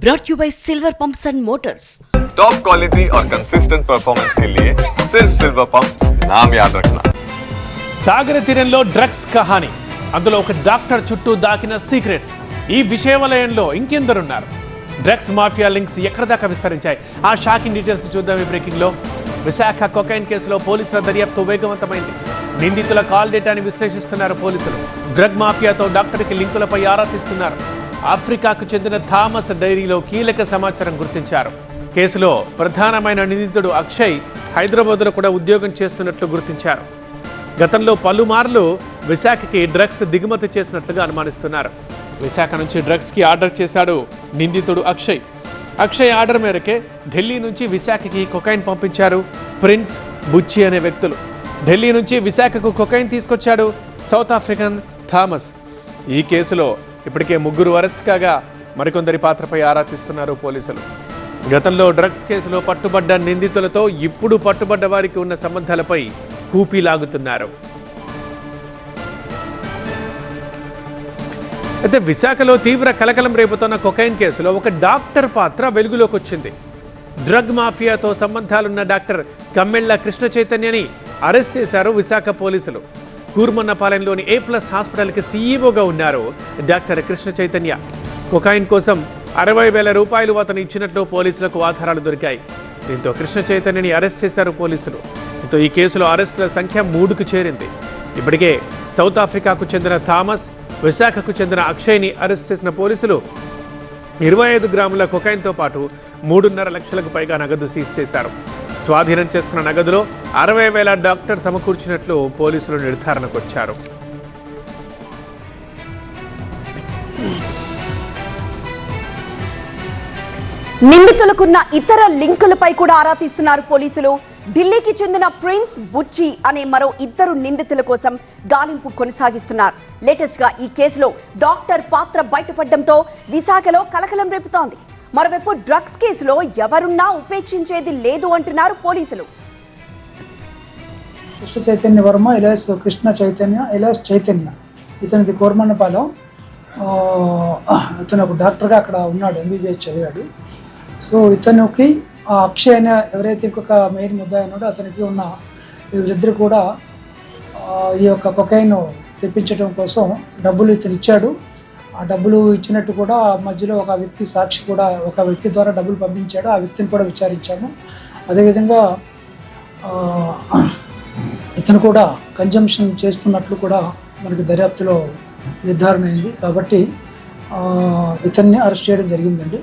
brought you by Silver Pumps and Motors. Top quality और consistent performance के लिए सिर्फ सिल्वर पंप नाम याद रखना సాగర తీరంలో డ్రగ్స్ కహాని అందులో ఒక డాక్టర్ చుట్టూ దాకిన సీక్రెట్స్ ఈ విషయవలయంలో ఇంకెందరున్నారు డ్రగ్స్ మాఫియా లింక్స్ ఎక్కడ దాకా విస్తరించాయి ఆ షాకింగ్ డీటెయిల్స్ చూద్దాం ఈ బ్రేకింగ్ లో విశాఖ కొకైన్ కేసులో పోలీసుల దర్యాప్తు వేగవంతమైంది నిందితుల కాల్ డేటాని విశ్లేషిస్తున్నారు పోలీసులు డ్రగ్ మాఫియాతో డాక్టర్కి లింకులపై ఆరా తీస్తున్నారు ఆఫ్రికాకు చెందిన థామస్ డైరీలో కీలక సమాచారం గుర్తించారు. కేసులో ప్రధానమైన నిందితుడు అక్షయ్ హైదరాబాద్లో కూడా ఉద్యోగం చేస్తున్నట్లు గుర్తించారు. గతంలో పలుమార్లు విశాఖకి డ్రగ్స్ దిగుమతి చేసినట్లుగా అనుమానిస్తున్నారు. విశాఖ నుంచి డ్రగ్స్కి ఆర్డర్ చేశాడు నిందితుడు అక్షయ్. అక్షయ్ ఆర్డర్ మేరకే ఢిల్లీ నుంచి విశాఖకి కొకైన్ పంపించారు ప్రిన్స్ బుచ్చి అనే వ్యక్తులు. ఢిల్లీ నుంచి విశాఖకు కొకైన్ తీసుకొచ్చాడు సౌత్ ఆఫ్రికన్ థామస్. ఈ కేసులో ఇప్పటికే ముగ్గురు అరెస్ట్ కాగా మరికొందరి పాత్రపై ఆరా తీస్తున్నారు పోలీసులు. గతంలో డ్రగ్స్ కేసులో పట్టుబడ్డ నిందితులతో ఇప్పుడు పట్టుబడ్డ వారికి ఉన్న సంబంధాలపై కూపీ లాగుతున్నారు. అయితే విశాఖలో తీవ్ర కలకలం రేపుతున్న కొకైన్ కేసులో ఒక డాక్టర్ పాత్ర వెలుగులోకి వచ్చింది డ్రగ్ మాఫియాతో సంబంధాలున్న డాక్టర్ కమ్మెళ్ళ కృష్ణ చైతన్యని అరెస్ట్ చేశారు విశాఖ పోలీసులు. కూర్మన్నపాలెంలోని ఏ ప్లస్ హాస్పిటల్కి సీఈఓగా ఉన్నారు డాక్టర్ కృష్ణ చైతన్య. కొకాయిన్ కోసం అరవై వేల రూపాయలు అతను ఇచ్చినట్లు పోలీసులకు ఆధారాలు దొరికాయి. దీంతో కృష్ణ చైతన్యని అరెస్ట్ చేశారు పోలీసులు. దీంతో ఈ కేసులో అరెస్టుల సంఖ్య మూడుకు చేరింది. ఇప్పటికే సౌత్ ఆఫ్రికాకు చెందిన థామస్ విశాఖకు చెందిన అక్షయ్ని అరెస్ట్ చేసిన పోలీసులు ఇరవై ఐదు గ్రాముల కొకైన్తో పాటు మూడున్నర లక్షలకు పైగా నగదు సీజ్ చేశారు. స్వాధీనం చేసుకున్న నగదులో అరవై వేల డాక్టర్ సమకూర్చినట్లు పోలీసులు నిర్ధారణకొచ్చారు. నిందితులకున్న ఇతర లింకులపై కూడా ఆరా తీస్తున్నారు పోలీసులు. ఢిల్లీకి చెందిన ప్రిన్స్ బుచ్చి అనే మరో ఇద్దరు నిందితుల కోసం గాలింపు కొనసాగిస్తున్నారు. లేటెస్ట్గా ఈ కేసులో డాక్టర్ పాత్ర బయటపడడంతో విశాఖలో కలకలం రేపుతోంది. మరోవైపు డ్రగ్స్ కేసులో ఎవరున్నా ఉపేక్షించేది లేదు అంటున్నారు పోలీసులు. కృష్ణ చైతన్య వర్మ ఇలాస్ కృష్ణ చైతన్య ఇలాస్ చైతన్య. ఇతనిది కోరమన్నపాలెం అతను ఇతను ఒక డాక్టర్గా అక్కడ ఉన్నాడు ఎంబీబీఎస్ చదివాడు. సో ఇతనికి ఆ అక్షయ్ అనే ఎవరైతే ఇంకొక మెయిన్ ముద్దాయి ఉన్నాడో అతనికి ఉన్న వీరిద్దరు కూడా ఈ యొక్క కొకైన్ తెప్పించడం కోసం డబ్బులు ఇతను ఇచ్చాడు ఆ డబ్బులు ఇచ్చినట్టు కూడా మధ్యలో ఒక వ్యక్తి సాక్షి కూడా ఒక వ్యక్తి ద్వారా డబ్బులు పంపించాడు. ఆ వ్యక్తిని కూడా విచారించాము. అదేవిధంగా ఇతను కూడా కన్జంప్షన్ చేస్తున్నట్లు కూడా మనకి దర్యాప్తులో నిర్ధారణ అయింది. కాబట్టి ఇతన్ని అరెస్ట్ చేయడం జరిగిందండి.